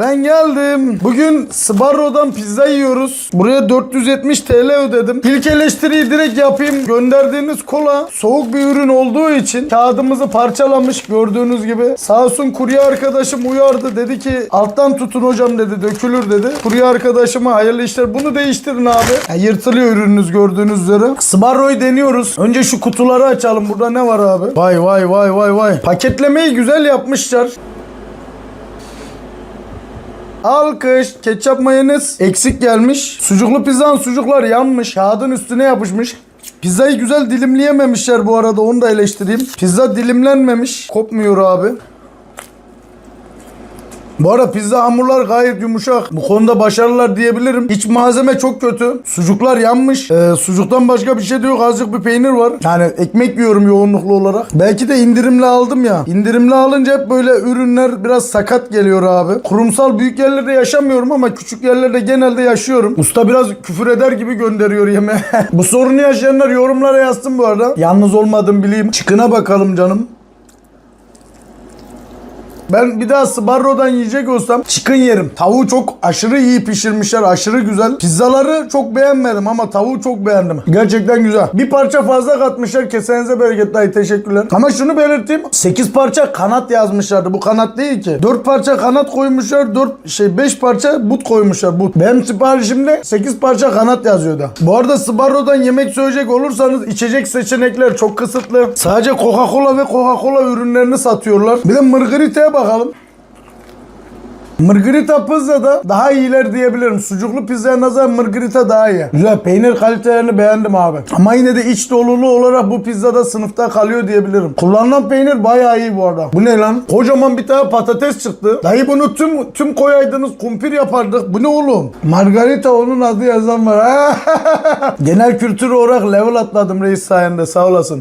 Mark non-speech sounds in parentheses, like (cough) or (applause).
Ben geldim. Bugün Sbarro'dan pizza yiyoruz. Buraya 470 TL ödedim. İlk eleştiriyi direkt yapayım. Gönderdiğiniz kola soğuk bir ürün olduğu için kağıdımızı parçalamış gördüğünüz gibi. Sağ olsun kurye arkadaşım uyardı. Dedi ki alttan tutun hocam dedi dökülür dedi. Kurye arkadaşıma hayırlı işler. Bunu değiştirin abi. Ya, yırtılıyor ürününüz gördüğünüz üzere. Sbarro'yu deniyoruz. Önce şu kutuları açalım. Burada ne var abi? Vay vay vay vay vay. Paketlemeyi güzel yapmışlar. Alkış. Ketçap mayonez eksik gelmiş. Sucuklu pizzanın sucuklar yanmış. Kağıdın üstüne yapışmış. Pizzayı güzel dilimleyememişler bu arada onu da eleştireyim. Pizza dilimlenmemiş. Kopmuyor abi. Bu arada pizza hamurlar gayet yumuşak. Bu konuda başarılılar diyebilirim. İç malzeme çok kötü. Sucuklar yanmış. Ee, sucuktan başka bir şey de yok. Azıcık bir peynir var. Yani ekmek yiyorum yoğunluklu olarak. Belki de indirimli aldım ya. İndirimli alınca hep böyle ürünler biraz sakat geliyor abi. Kurumsal büyük yerlerde yaşamıyorum ama küçük yerlerde genelde yaşıyorum. Usta biraz küfür eder gibi gönderiyor yemeğe. (laughs) bu sorunu yaşayanlar yorumlara yazsın bu arada. Yalnız olmadım bileyim. Çıkına bakalım canım. Ben bir daha Sbarro'dan yiyecek olsam chicken yerim. Tavuğu çok aşırı iyi pişirmişler. Aşırı güzel. Pizzaları çok beğenmedim ama tavuğu çok beğendim. Gerçekten güzel. Bir parça fazla katmışlar. Kesenize bereket dayı. Teşekkürler. Ama şunu belirteyim. 8 parça kanat yazmışlardı. Bu kanat değil ki. 4 parça kanat koymuşlar. 4 şey 5 parça but koymuşlar. But. Benim siparişimde 8 parça kanat yazıyordu. Bu arada Sbarro'dan yemek söyleyecek olursanız içecek seçenekler çok kısıtlı. Sadece Coca-Cola ve Coca-Cola ürünlerini satıyorlar. Bir de Margarita'ya bakalım. Margarita pizza da daha iyiler diyebilirim. Sucuklu pizzaya nazaran Margarita daha iyi. Güzel peynir kalitelerini beğendim abi. Ama yine de iç dolulu olarak bu pizzada sınıfta kalıyor diyebilirim. Kullanılan peynir bayağı iyi bu arada. Bu ne lan? Kocaman bir tane patates çıktı. Dayı bunu tüm tüm koyaydınız kumpir yapardık. Bu ne oğlum? Margarita onun adı yazan var. (laughs) Genel kültür olarak level atladım reis sayende sağ olasın.